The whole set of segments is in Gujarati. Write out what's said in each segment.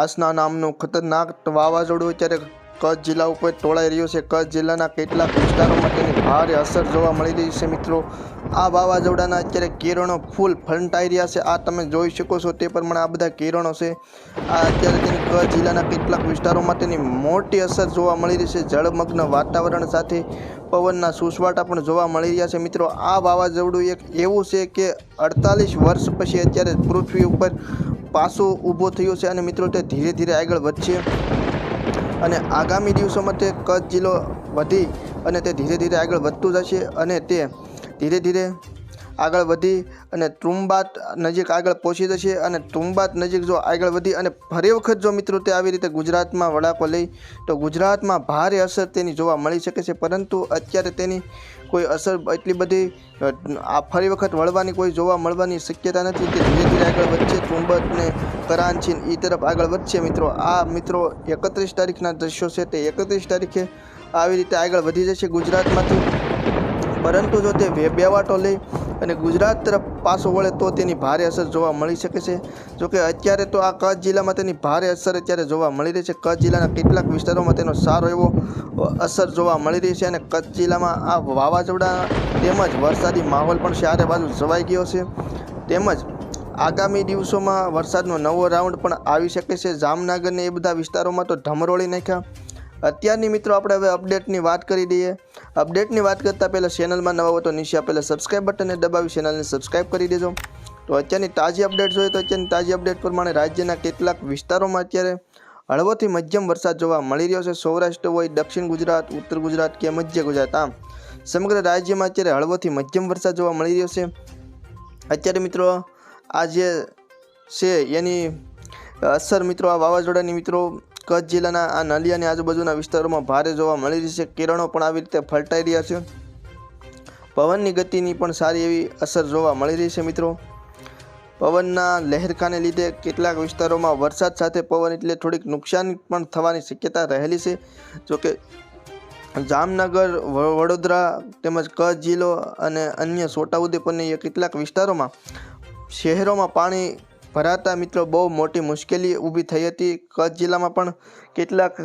આસના નામનું ખતરનાક વાવાઝોડું અત્યારે કચ્છ જિલ્લા ઉપર તોળાઈ રહ્યું છે. કચ્છ જિલ્લાના કેટલાક વિસ્તારોમાં તેની ભારે અસર જોવા મળી રહી છે મિત્રો. આ વાવાઝોડાના અત્યારે કિરણો ફૂલ ફંટાઈ રહ્યા છે. આ તમે જોઈ શકો છો તે પ્રમાણે આ બધા કિરણો છે. આ અત્યારે તેની કચ્છ જિલ્લાના કેટલાક વિસ્તારોમાં તેની મોટી અસર જોવા મળી રહી છે. જળમગ્ન વાતાવરણ સાથે પવનના સુસવાટા પણ જોવા મળી રહ્યા છે મિત્રો. આ વાવાઝોડું એક એવું છે કે અડતાલીસ વર્ષ પછી અત્યારે પૃથ્વી ઉપર પાછો ઊભો થયો છે અને મિત્રો તે ધીરે ધીરે આગળ વધશે. અને આગામી દિવસોમાં તે કચ્છ જિલ્લો વધી અને તે ધીરે ધીરે આગળ વધતું જશે અને તે ધીરે ધીરે આગળ વધી અને તુંબાત નજીક આગળ પહોંચી જશે અને તુંબાત નજીક જો આગળ વધી અને ફરી વખત જો મિત્રો તે આવી રીતે ગુજરાતમાં વડાકો લઈ, તો ગુજરાતમાં ભારે અસર તેની જોવા મળી શકે છે. પરંતુ અત્યારે તેની કોઈ અસર એટલી બધી આ ફરી વખત વળવાની કોઈ જોવા મળવાની શક્યતા નથી. તે ધીરે ધીરે આગળ વધશે. તુંબત ને કરાંચીન એ તરફ આગળ વધશે મિત્રો. આ મિત્રો એકત્રીસ તારીખના દ્રશ્યો છે. તે એકત્રીસ તારીખે આવી રીતે આગળ વધી જશે ગુજરાતમાંથી. પરંતુ જો તે બેવાટો લઈ અને ગુજરાત તરફ પાછો વળે તો તેની ભારે અસર જોવા મળી શકે છે. જોકે અત્યારે તો આ કચ્છ જિલ્લામાં તેની ભારે અસર અત્યારે જોવા મળી રહી છે. કચ્છ જિલ્લાના કેટલાક વિસ્તારોમાં તેનો સારો એવો અસર જોવા મળી રહી છે અને કચ્છ જિલ્લામાં આ વાવાઝોડા તેમજ વરસાદી માહોલ પણ ચારે બાજુ જવાઈ ગયો છે. તેમજ આગામી દિવસોમાં વરસાદનો નવો રાઉન્ડ પણ આવી શકે છે. જામનગરને એ બધા વિસ્તારોમાં તો ઢમરોળી નાખ્યા. અત્યારની મિત્રો આપણે હવે અપડેટની વાત કરી દઈએ. અપડેટની વાત કરતાં પહેલાં ચેનલમાં નવા હોય તો નીચે પહેલાં સબસ્ક્રાઈબ બટનને દબાવી ચેનલને સબસ્ક્રાઈબ કરી દેજો. તો અત્યારની તાજી અપડેટ જોઈએ તો અત્યારની તાજી અપડેટ પ્રમાણે રાજ્યના કેટલાક વિસ્તારોમાં અત્યારે હળવોથી મધ્યમ વરસાદ જોવા મળી રહ્યો છે. સૌરાષ્ટ્ર હોય, દક્ષિણ ગુજરાત, ઉત્તર ગુજરાત કે મધ્ય ગુજરાત આમ. સમગ્ર રાજ્યમાં અત્યારે હળવોથી મધ્યમ વરસાદ જોવા મળી રહ્યો છે. અત્યારે મિત્રો આ જે છે એની અસર મિત્રો આ વાવાઝોડાની મિત્રો કચ્છ જિલ્લાના આ નલિયાની આજુબાજુના વિસ્તારોમાં ભારે જોવા મળી રહી છે. કિરણો પણ આવી રીતે ફલટાઈ રહ્યા છે. પવનની ગતિની પણ સારી એવી અસર જોવા મળી રહી છે મિત્રો. પવનના લહેરખાને લીધે કેટલાક વિસ્તારોમાં વરસાદ સાથે પવન એટલે થોડીક નુકસાન પણ થવાની શક્યતા રહેલી છે. જોકે જામનગર વડોદરા તેમજ કચ્છ જિલ્લો અને અન્ય છોટાઉદેપુરની કેટલાક વિસ્તારોમાં શહેરોમાં પાણી ભરાતા મિત્રો બહુ મોટી મુશ્કેલી ઊભી થઈ હતી. કચ્છ જિલ્લામાં પણ કેટલાક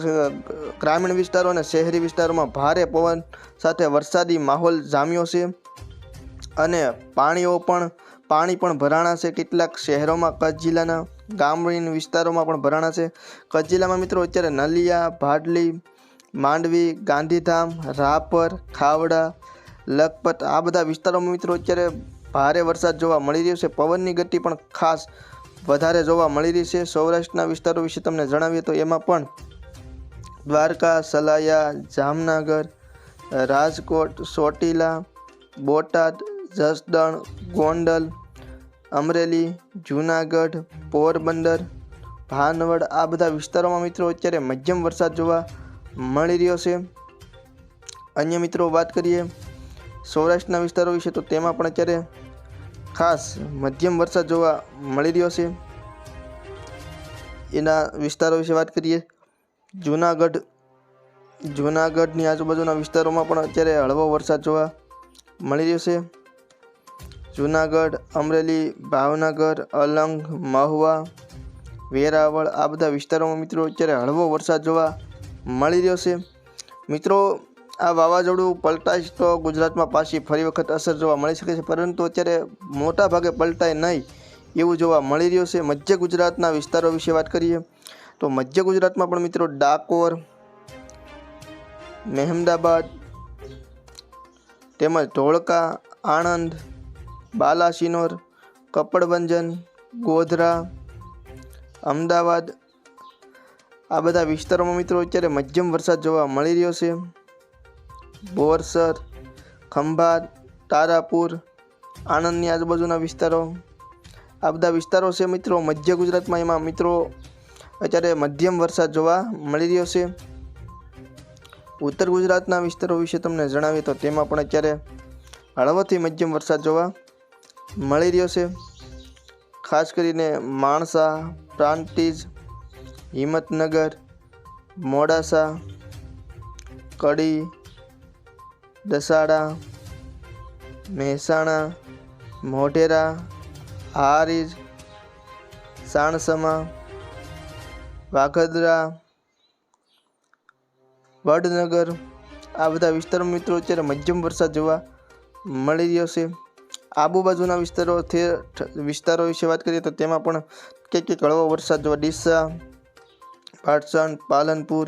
ગ્રામીણ વિસ્તારો અને શહેરી વિસ્તારોમાં ભારે પવન સાથે વરસાદી માહોલ જામ્યો છે. અને પાણીઓ પણ, પાણી પણ ભરાણા છે. કેટલાક શહેરોમાં કચ્છ જિલ્લાના ગ્રામીણ વિસ્તારોમાં પણ ભરાણા છે. કચ્છ જિલ્લામાં મિત્રો અત્યારે નલિયા, ભાડલી, માંડવી, ગાંધીધામ, રાપર, ખાવડા, લખપત આ બધા વિસ્તારોમાં મિત્રો અત્યારે ભારે વરસાદ જોવા મળી રહ્યો છે. પવનની ગતિ પણ ખાસ વધારે જોવા મળી રહી છે. સૌરાષ્ટ્રના વિસ્તારો વિશે તમને જણાવીએ તો એમાં પણ દ્વારકા, સલાયા, જામનગર, રાજકોટ, ચોટીલા, બોટાદ, જસદણ, ગોંડલ, અમરેલી, જૂનાગઢ, પોરબંદર, ભાનવડ આ બધા વિસ્તારોમાં મિત્રો અત્યારે મધ્યમ વરસાદ જોવા મળી રહ્યો છે. અન્ય મિત્રો વાત કરીએ સૌરાષ્ટ્રના વિસ્તારો વિશે તો તેમાં પણ અત્યારે ખાસ મધ્યમ વરસાદ જોવા મળી રહ્યો છે. એના વિસ્તારો વિશે વાત કરીએ. જૂનાગઢ, જૂનાગઢની આજુબાજુના વિસ્તારોમાં પણ અત્યારે હળવો વરસાદ જોવા મળી રહ્યો છે. જૂનાગઢ, અમરેલી, ભાવનગર, અલંગ, મહુવા, વેરાવળ આ બધા વિસ્તારોમાં મિત્રો અત્યારે હળવો વરસાદ જોવા મળી રહ્યો છે. મિત્રો આ વાવાઝોડું પલટાય તો ગુજરાતમાં પાછી ફરી વખત અસર જોવા મળી શકે છે. પરંતુ અત્યારે મોટા ભાગે પલટાય નહીં એવું જોવા મળી રહ્યું છે. મધ્ય ગુજરાતના વિસ્તારો વિશે વાત કરીએ તો મધ્ય ગુજરાતમાં પણ મિત્રો ડાકોર, મહેમદાબાદ તેમજ ધોળકા, આણંદ, બાલાસિનોર કપડવંજન ગોધરા, અમદાવાદ આ બધા વિસ્તારોમાં મિત્રો અત્યારે મધ્યમ વરસાદ જોવા મળી રહ્યો છે. બોરસર ખંભાત, તારાપુર આણંદની આજુબાજુના વિસ્તારો. આ બધા વિસ્તારો છે મિત્રો. મધ્ય ગુજરાતમાં એમાં મિત્રો અત્યારે મધ્યમ વરસાદ જોવા મળી રહ્યો છે. ઉત્તર ગુજરાતના વિસ્તારો વિશે તમને જણાવીએ તો તેમાં પણ અત્યારે હળવોથી મધ્યમ વરસાદ જોવા મળી રહ્યો છે. ખાસ કરીને માણસા, પ્રાંતિજ, હિંમતનગર, મોડાસા, કડી દસાડા, મહેસાણા, મોઢેરા, હારીજ, સાણસમા, વાઘદરા, વડનગર. આ બધા વિસ્તારો મિત્રો અત્યારે મધ્યમ વરસાદ જોવા મળી રહ્યો છે. આબુબાજુના વિસ્તારો વિસ્તારો વિશે વાત કરીએ તો તેમાં પણ ક્યાંક ક્યાંક હળવો વરસાદ જોવા ડીસા પાટસણ પાલનપુર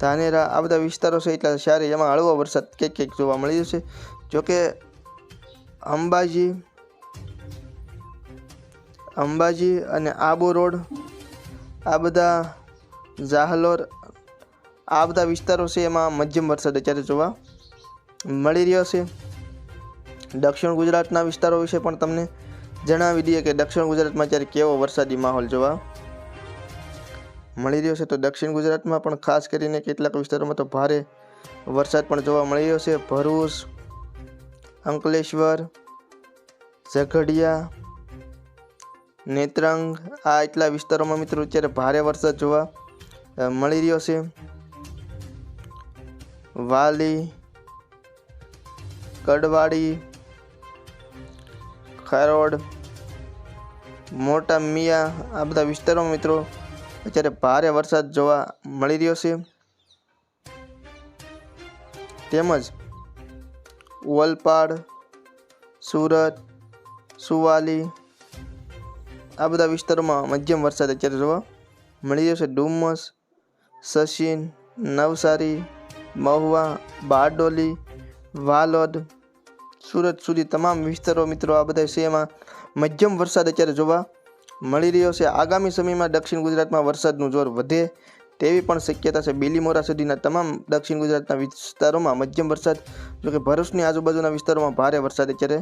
ધાનેરા આ બધા વિસ્તારો છે એટલા સારી એમાં હળવો વરસાદ ક્યાંક ક્યાંક જોવા મળી જશે જોકે અંબાજી અંબાજી અને આબુ રોડ, આ બધા જાહલોર આ બધા વિસ્તારો છે એમાં મધ્યમ વરસાદ અત્યારે જોવા મળી રહ્યો છે. દક્ષિણ ગુજરાતના વિસ્તારો વિશે પણ તમને જણાવી દઈએ કે દક્ષિણ ગુજરાતમાં અત્યારે કેવો વરસાદી માહોલ જોવા મળી રહ્યો છે તો દક્ષિણ ગુજરાતમાં પણ ખાસ કરીને કેટલાક વિસ્તારોમાં તો ભારે વરસાદ પણ જોવા મળી રહ્યો છે. ભરૂચ, અંકલેશ્વર, ઝઘડિયા, નેત્રંગ આ એટલા વિસ્તારોમાં મિત્રો અત્યારે ભારે વરસાદ જોવા મળી રહ્યો છે. વાલી, કડવાડી, ખારોડ, મોટા મિયા આ બધા વિસ્તારોમાં મિત્રો અત્યારે ભારે વરસાદ જોવા મળી રહ્યો છે. તેમજ ઓલપાડ સુરત, સુવાલી આ બધા વિસ્તારોમાં મધ્યમ વરસાદ અત્યારે જોવા મળી રહ્યો છે. ડુમસ, સચિન, નવસારી, મહુવા, બારડોલી, વાલોદ, સુરત સુધી તમામ વિસ્તારો મિત્રો આ બધા છે એમાં મધ્યમ વરસાદ અત્યારે જોવા મળી રહ્યો છે. આગામી સમયમાં દક્ષિણ ગુજરાતમાં વરસાદનું જોર વધે તેવી પણ શક્યતા છે. બીલીમોરા સુધીના તમામ દક્ષિણ ગુજરાતના વિસ્તારોમાં મધ્યમ વરસાદ જોકે ભરૂચની આજુબાજુના વિસ્તારોમાં ભારે વરસાદ અત્યારે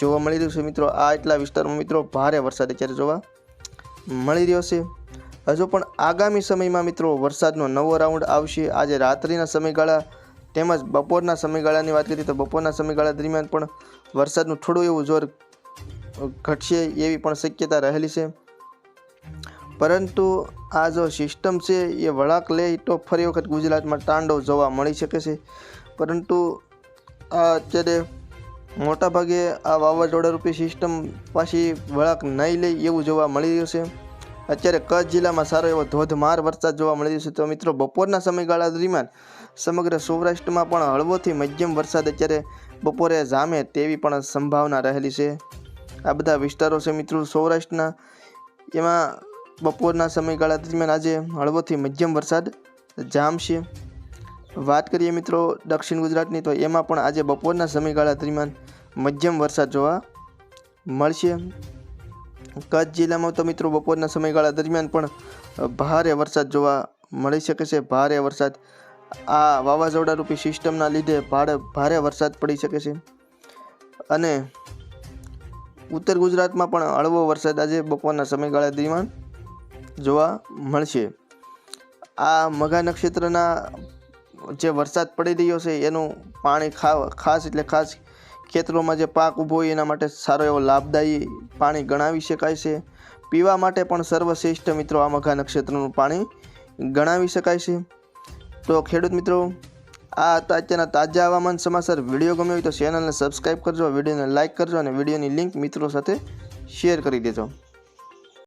જોવા મળી રહ્યું છે મિત્રો. આ એટલા વિસ્તારોમાં મિત્રો ભારે વરસાદ અત્યારે જોવા મળી રહ્યો છે. હજુ પણ આગામી સમયમાં મિત્રો વરસાદનો નવો રાઉન્ડ આવશે. આજે રાત્રિના સમયગાળા તેમજ બપોરના સમયગાળાની વાત કરીએ તો બપોરના સમયગાળા દરમિયાન પણ વરસાદનું થોડું એવું જોર ઘટશે એવી પણ શક્યતા રહેલી છે. પરંતુ આ જો સિસ્ટમ છે, એ વળાંક લે, તો ફરી વખત ગુજરાતમાં તાંડવ જોવા મળી શકે છે. પરંતુ આ અત્યારે મોટાભાગે આ વાવાઝોડારૂપી સિસ્ટમ પાછી વળાંક નહીં લે એવું જોવા મળી રહ્યું છે. અત્યારે કચ્છ જિલ્લામાં સારો એવો ધોધમાર વરસાદ જોવા મળી રહ્યો છે. તો મિત્રો, બપોરના સમયગાળા દરમિયાન સમગ્ર સૌરાષ્ટ્રમાં પણ હળવોથી મધ્યમ વરસાદ અત્યારે બપોરે જામે તેવી પણ સંભાવના રહેલી છે. આ બધા વિસ્તારો છે મિત્રો સૌરાષ્ટ્રના. એમાં બપોરના સમયગાળા દરમિયાન આજે હળવોથી મધ્યમ વરસાદ જામશે. વાત કરીએ મિત્રો દક્ષિણ ગુજરાતની, તો એમાં પણ આજે બપોરના સમયગાળા દરમિયાન મધ્યમ વરસાદ જોવા મળશે. કચ્છ જિલ્લામાં તો મિત્રો બપોરના સમયગાળા દરમિયાન પણ ભારે વરસાદ જોવા મળી શકે છે. ભારે વરસાદ, આ વાવાઝોડા રૂપી સિસ્ટમના લીધે ભારે ભારે વરસાદ પડી શકે છે. અને ઉત્તર ગુજરાતમાં પણ હળવો વરસાદ આજે બપોરના સમયગાળા દરમિયાન જોવા મળશે. આ મઘા નક્ષત્રના જે વરસાદ પડી રહ્યો છે, એનું પાણી ખાસ એટલે ખાસ ખેતરોમાં જે પાક ઊભો હોય, એના માટે સારો એવો લાભદાયી પાણી ગણાવી શકાય છે. પીવા માટે પણ સર્વશ્રેષ્ઠ મિત્રો આ મઘા નક્ષત્રનું પાણી ગણાવી શકાય છે. તો ખેડૂત મિત્રો આ હતા અત્યારના તાજા હવામાન સમાચાર. વીડિયો ગમ્યો હોય તો ચેનલને સબસ્ક્રાઈબ કરજો, વિડીયોને લાઇક કરજો અને વિડીયોની લિંક મિત્રો સાથે શેર કરી દેજો.